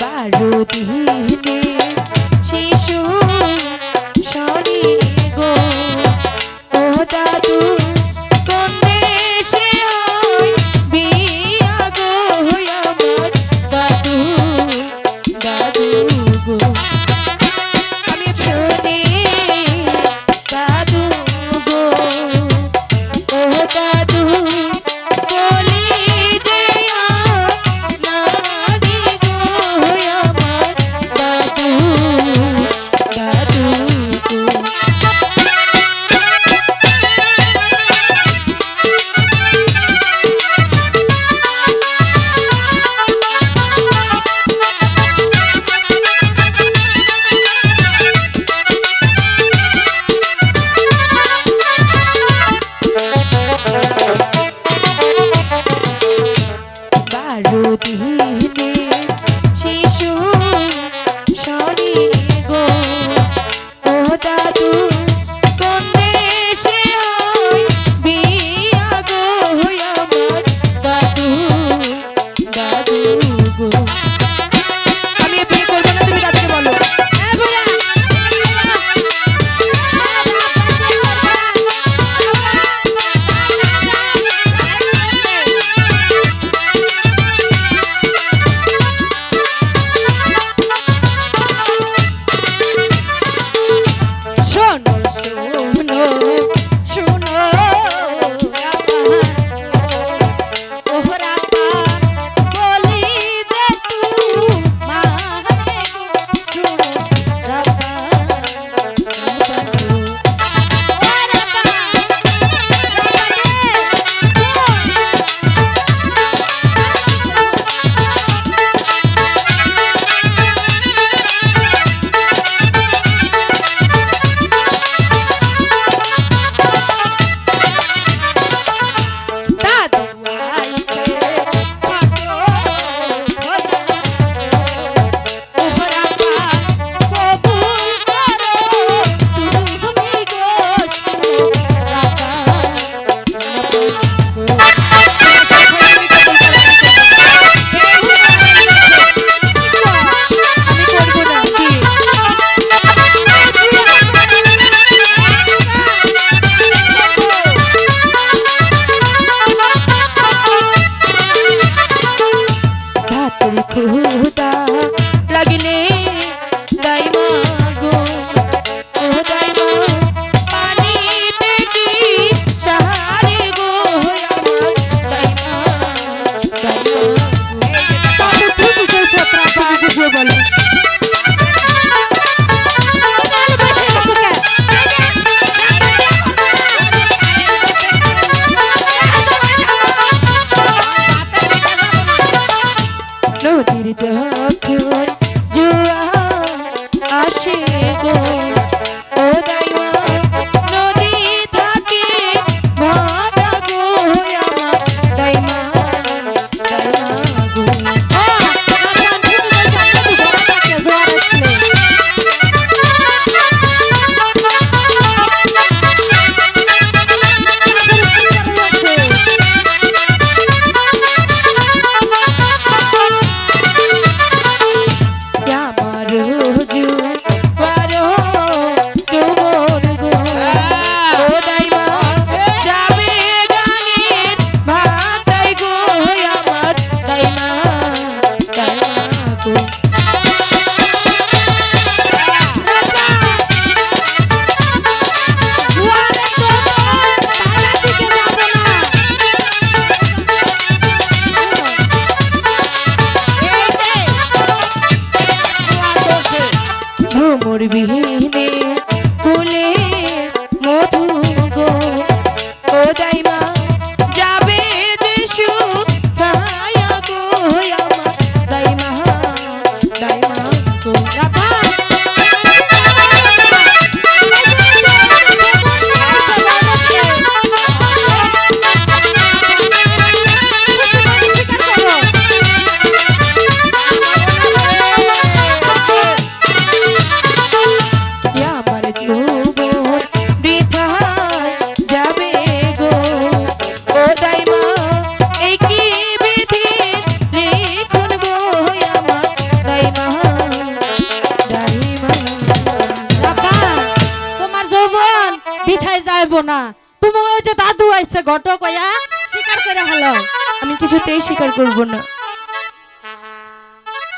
বারো দিনে শিশু দাদু কোন বিহীনে না। তুমি ওই যে দাদু আইছে ঘটক হইয়া স্বীকার করে হলো আমি কিছুতেই স্বীকার করব না।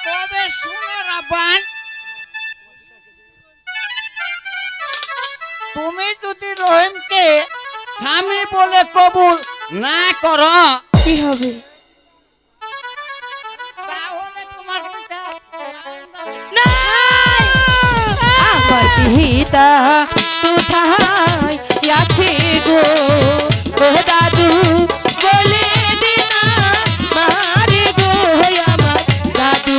তবে শুনে রাবান তুমি যদি রহিমকে স্বামী বলে কবুল না করো কি হবে? তাহলে তোমার পিতা আমার পিতা আছে গো। ও দাদু বলে দিনা মারে গো আমার দাদু।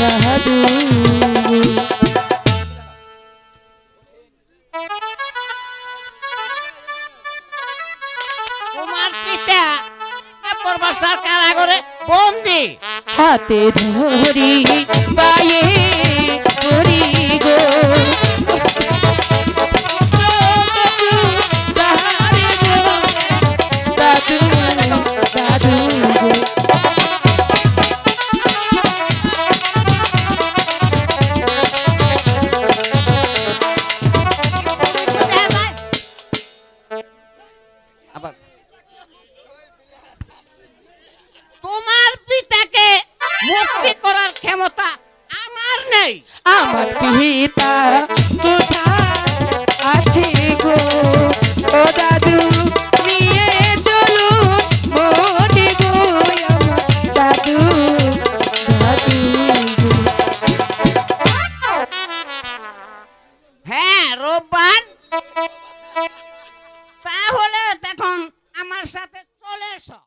দাদু। তোমার পিতা পরবাসার কারাগারে বন্দি। হাতে ধরি পায়ে করার ক্ষমতা আমার নেই। আমার পিতা আছে গো